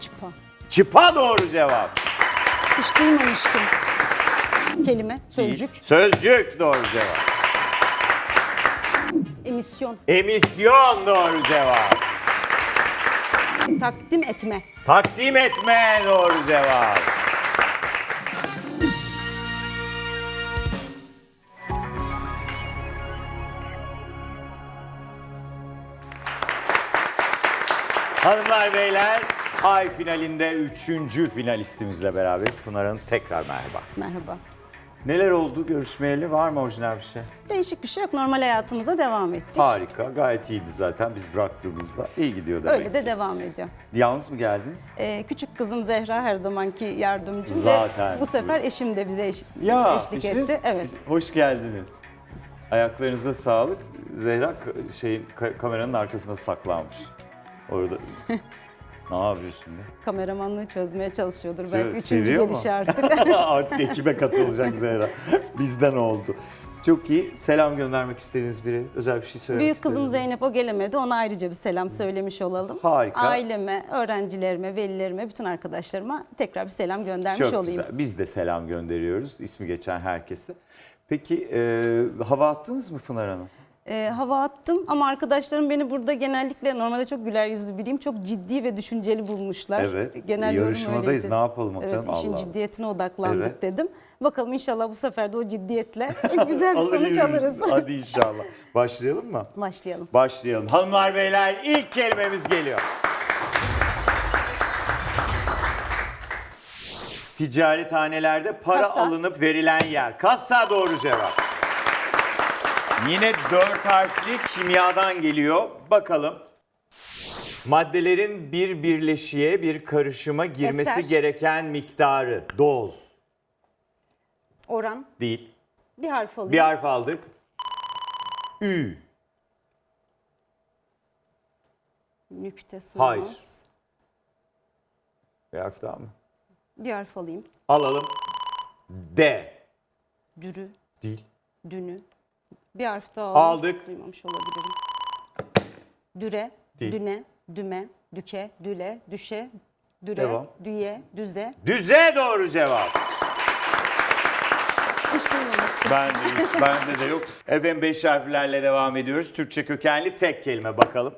Çıpa. Çıpa doğru cevap. Hiç duymamıştım. Kelime, sözcük, Sözcük doğru cevap. emisyon, Emisyon doğru cevap. takdim etme, Takdim etme doğru cevap. Hanımlar beyler ay finalinde üçüncü finalistimizle beraber Pınar Hanım tekrar merhaba. merhaba. Neler oldu görüşmeyeli var mı orijinal bir şey? Değişik bir şey yok. Normal hayatımıza devam ettik. Harika gayet iyiydi zaten biz bıraktığımızda iyi gidiyor demek. Öyle de devam ediyor. Yalnız mı geldiniz? Ee, küçük kızım Zehra her zamanki yardımcım Zaten. ve bu sefer eşim de bize eş- Ya eşlik eşiniz- etti. Evet. Hoş geldiniz. Ayaklarınıza sağlık. Zehra ka- şeyin ka- kameranın arkasında saklanmış. Orada. ne yapıyorsun şimdi? Kameramanlığı çözmeye çalışıyordur. Belki üçüncü seviyor mu? artık. Artık ekibe katılacak Zehra. Bizden oldu. Çok iyi. Selam göndermek istediğiniz biri, özel bir şey söylemek Büyük kızım istediğiniz- Zeynep o gelemedi. Ona ayrıca bir selam söylemiş olalım. Harika. Aileme, öğrencilerime, velilerime, bütün arkadaşlarıma tekrar bir selam göndermiş Çok olayım. güzel. Biz de selam gönderiyoruz ismi geçen herkese. Peki e, hava attınız mı Pınar Hanım? Ee, hava attım ama arkadaşlarım beni burada genellikle normalde çok güler yüzlü biriyim. Çok ciddi ve düşünceli bulmuşlar. Evet. Genel yorum Yarışmadayız, öyleydi. ne yapalım Evet bakalım, işin Allah Allah. ciddiyetine odaklandık Evet. dedim. Bakalım inşallah bu sefer de o ciddiyetle güzel bir sonuç alırız. Hadi inşallah. Başlayalım mı? Başlayalım. Başlayalım. Hanımlar beyler ilk kelimemiz geliyor. Ticarethanelerde para Kasa. alınıp verilen yer. Kassa doğru cevap. Yine dört harfli kimyadan geliyor. Bakalım. Maddelerin bir birleşiğe, bir karışıma girmesi Eser. gereken miktarı. Doz Oran. değil. Bir harf alayım. Bir harf aldık. Ü. Nükte sığmaz. Hayır. Bir harf daha mı? Bir harf alayım. Alalım. D. Dürü, Değil. dünü. Bir harf daha alayım. Aldık. Duymamış olabilirim. Düre, Değil. düne, düme, düke, düle, düşe, düre, Devam. düye, düze. Düze doğru cevap. Hiç duymamıştım. Ben de hiç, bende de yok. Efendim beş harflerle devam ediyoruz. Türkçe kökenli tek kelime bakalım.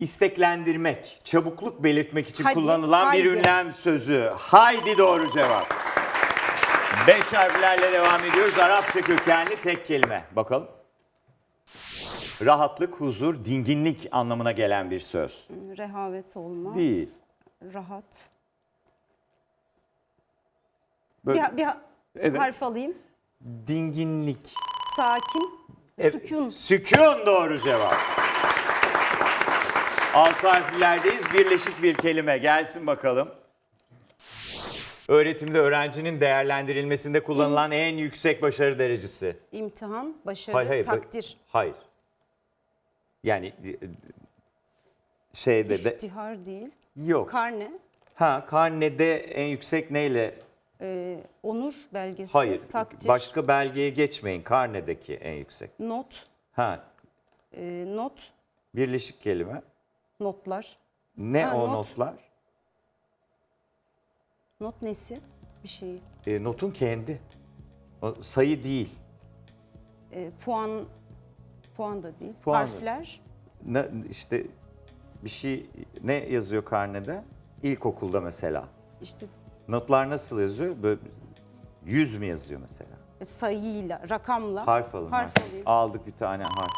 İsteklendirmek, çabukluk belirtmek için Hadi, kullanılan bir haydi. ünlem sözü. Haydi doğru cevap. Beş harflerle devam ediyoruz. Arapça kökenli tek kelime. Bakalım. Rahatlık, huzur, dinginlik anlamına gelen bir söz. Rehavet olmaz. Değil. Rahat. Böyle Bir, bir Evet. harf alayım. dinginlik. Sakin, Evet. sükun. Sükun doğru cevap. Altı harflerdeyiz. Birleşik bir kelime. Gelsin bakalım. Öğretimde öğrencinin değerlendirilmesinde kullanılan en yüksek başarı derecesi. İmtihan, başarı, Hayır, hayır. takdir, Hayır. Yani e, şeyde de iftihar değil. yok. Karne, Ha karnede en yüksek neyle? e, onur belgesi, Hayır. takdir, Başka belgeye geçmeyin. Karnedeki en yüksek. not, Ha e, not, birleşik kelime. notlar. Ne Ha, o not. notlar? Not nesi? Bir şey. E, notun kendi. O sayı değil. E, puan, puan da değil. Puan da- Harfler, Ne, işte bir şey ne yazıyor karnede? İlkokulda mesela. işte Notlar nasıl yazıyor? Böyle 100 mü yazıyor mesela? sayıyla, rakamla. Harf alın. Harf. alayım. Aldık bir tane harf.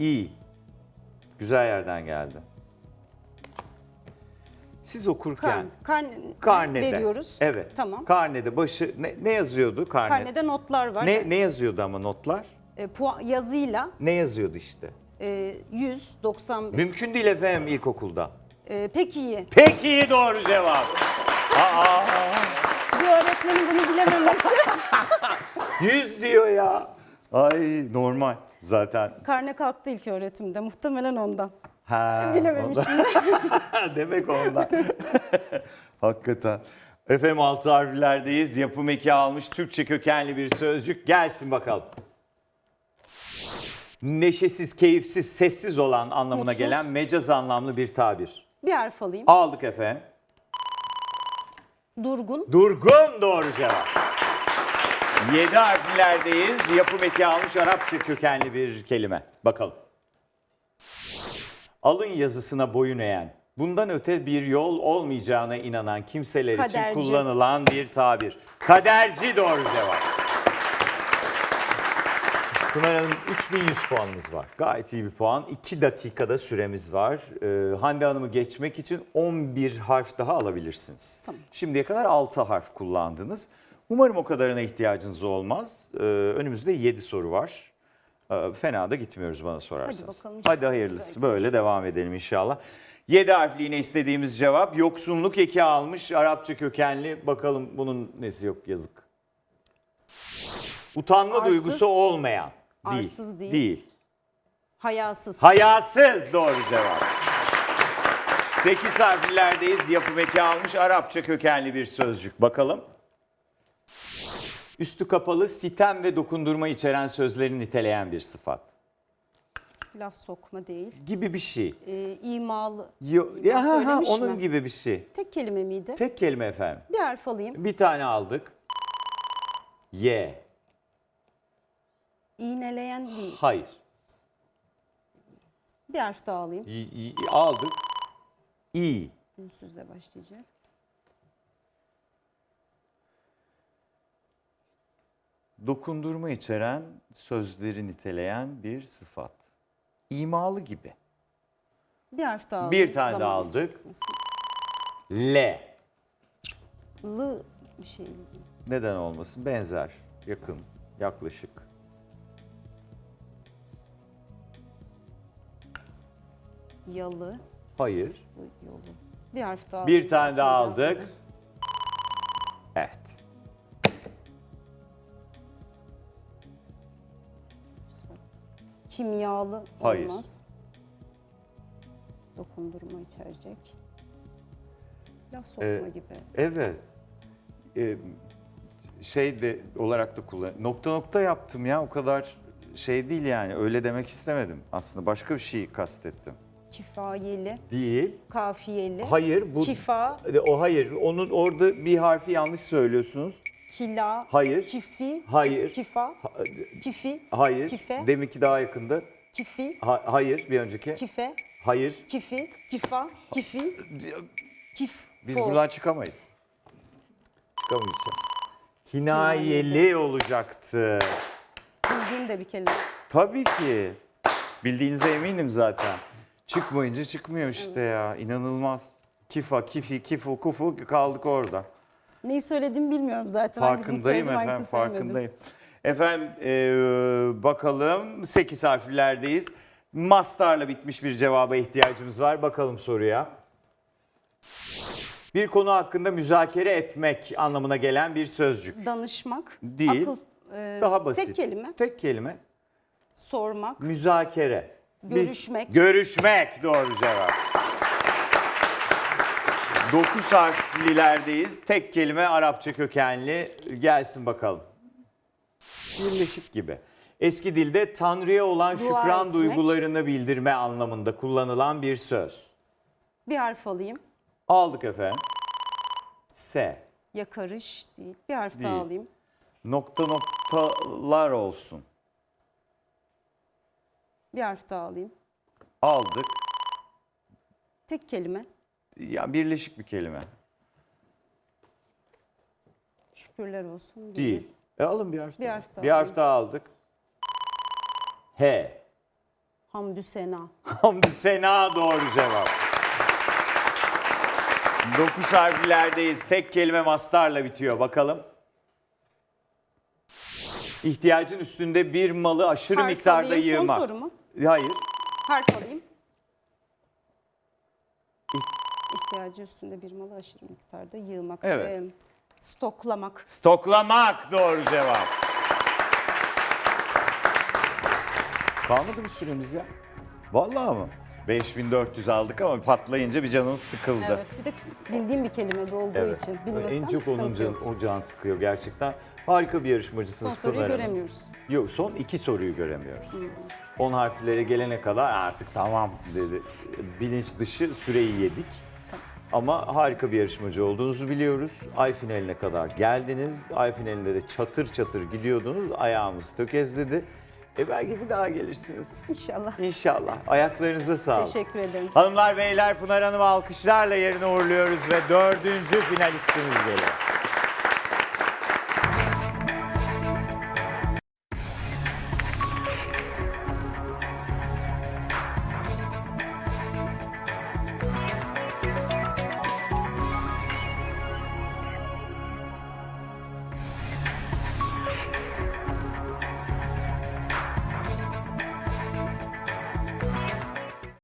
İ. Güzel yerden geldi. Siz okurken Karn, karne, karnede. veriyoruz. Evet. Tamam. Karnede başı ne, ne yazıyordu karnede? Karnede notlar var. Ne, ne yazıyordu ama notlar? E, puan, yazıyla Ne yazıyordu işte? e, 100, 95. Mümkün değil efendim ilkokulda. E, pek iyi. Peki iyi doğru cevap. Aa, Bir öğretmenin bunu bilememesi. 100 diyor ya. Ay normal zaten. Karne kalktı ilk öğretimde. Muhtemelen ondan. Ha, Bilememişim. Demek ondan. Hakikaten. Efendim altı harflerdeyiz. Yapım eki almış Türkçe kökenli bir sözcük. Gelsin bakalım. Neşesiz, keyifsiz, sessiz olan anlamına Mutsuz. gelen mecaz anlamlı bir tabir. Bir harf alayım. Aldık efendim. Durgun. Durgun doğru cevap. 7 harflerdeyiz. Yapım eki almış Arapça kökenli bir kelime. Bakalım. Alın yazısına boyun eğen, bundan öte bir yol olmayacağına inanan kimseler için Kaderci. kullanılan bir tabir. Kaderci doğru cevap. Pınar Hanım 3100 puanımız var. Gayet iyi bir puan. 2 dakikada süremiz var. Ee, Hande Hanım'ı geçmek için 11 harf daha alabilirsiniz. Tamam. Şimdiye kadar 6 harf kullandınız. Umarım o kadarına ihtiyacınız olmaz. Ee, önümüzde 7 soru var. Ee, fena da gitmiyoruz bana sorarsanız. bakalım inşallah. Hadi hayırlısı. Böyle devam edelim inşallah. 7 harfli yine istediğimiz cevap. Yoksunluk eki almış Arapça kökenli. Bakalım bunun nesi yok yazık. Utanma Arsız. duygusu olmayan. Değil. Arsız değil. Değil. Hayasız. Hayasız doğru cevap. 8 harflerdeyiz. Yapım eki almış Arapça kökenli bir sözcük. Bakalım. Üstü kapalı, sitem ve dokundurma içeren sözleri niteleyen bir sıfat. Laf sokma değil. Gibi bir şey. Ee, imalı. Yo, ya, ha, ha, onun mi? gibi bir şey. Tek kelime miydi? Tek kelime efendim. Bir harf alayım. Bir tane aldık. Y. İğneleyen değil. Hayır. Bir harf daha alayım. Y- y- aldık. İ. Ünsüzle başlayacak. Dokundurma içeren sözleri niteleyen bir sıfat. İmalı gibi. Bir harf daha Bir alayım. tane daha aldık. çıkmasın. L. Lı bir şey. Neden olmasın? Benzer, yakın, yaklaşık. Yalı. Hayır. Yolu. Bir harf daha Bir tane daha Bir aldık. Evet. Kimyalı Hayır. olmaz. Dokundurma içerecek. Laf sokma Ee, gibi. Evet. Ee, şey de olarak da kullan. Nokta nokta yaptım ya. O kadar şey değil yani. Öyle demek istemedim. Aslında başka bir şey kastettim. Kifayeli, Değil. kafiyeli, Hayır. Bu kifa, O hayır. Onun orada bir harfi yanlış söylüyorsunuz. Kila, Hayır. kifi, Hayır. kifa, Ha- kifi, Hayır. Kife. Deminki daha yakındı. kifi, Ha- hayır bir önceki. kife, Hayır. kifi, kifa, kifi, kif. Biz fo. buradan çıkamayız. Çıkamayacağız. Kinayeli olacaktı. Bildiğim de bir kelime. Tabii ki. Bildiğinize eminim zaten. Çıkmayınca çıkmıyor işte ya. İnanılmaz. Kifa, kifi, kifu, kufu kaldık orada. Neyi söylediğimi bilmiyorum zaten. Farkındayım efendim, hangisini söylemedim. farkındayım. Efendim eee, bakalım 8 harflerdeyiz. Mastarla bitmiş bir cevaba ihtiyacımız var. Bakalım soruya. Bir konu hakkında müzakere etmek anlamına gelen bir sözcük. Danışmak, Değil. akıl, e, Daha basit. tek kelime, Tek kelime. sormak, Müzakere. Biz- Görüşmek. görüşmek doğru cevap. 9 harflilerdeyiz. Tek kelime Arapça kökenli. Gelsin bakalım. Birleşik gibi. Eski dilde Tanrı'ya olan Dua şükran etmek. duygularını bildirme anlamında kullanılan bir söz. bir harf alayım. Aldık efendim. S. Yakarış değil. Bir harf Değil. daha alayım. Nokta noktalar olsun. Bir harf daha alayım. Aldık. Tek kelime. Ya birleşik bir kelime. Şükürler olsun. Değil. E alın bir harf Bir daha. harf daha Bir harf daha aldık. H. Hamdü sena. Hamdü Sena doğru cevap. 9 harflerdeyiz. Tek kelime mastarla bitiyor. Bakalım. İhtiyacın üstünde bir malı aşırı Harf miktarda alayım. yığmak. Son soru mu? Hayır. Harf alayım. İhtiyacı üstünde bir malı aşırı miktarda yığmak. Evet. Ee, stoklamak. Stoklamak doğru cevap. Kalmadı mı süremiz ya? Vallahi mı? 5400 aldık ama patlayınca bir canımız sıkıldı. Evet bir de bildiğim bir kelime de olduğu için. Bilmesem en çok onun can, yok. o can sıkıyor gerçekten. Harika bir yarışmacısınız Son soruyu Pınar Hanım. göremiyoruz. Yok son iki soruyu göremiyoruz. 10 harflere gelene kadar artık tamam dedi. Bilinç dışı süreyi yedik. Ama harika bir yarışmacı olduğunuzu biliyoruz. Ay finaline kadar geldiniz. Ay finalinde de çatır çatır gidiyordunuz. Ayağımız tökezledi. E belki bir daha gelirsiniz. İnşallah. İnşallah. Ayaklarınıza sağlık. Teşekkür ederim. Hanımlar beyler Pınar Hanım'ı alkışlarla yerine uğurluyoruz ve dördüncü finalistimiz geliyor.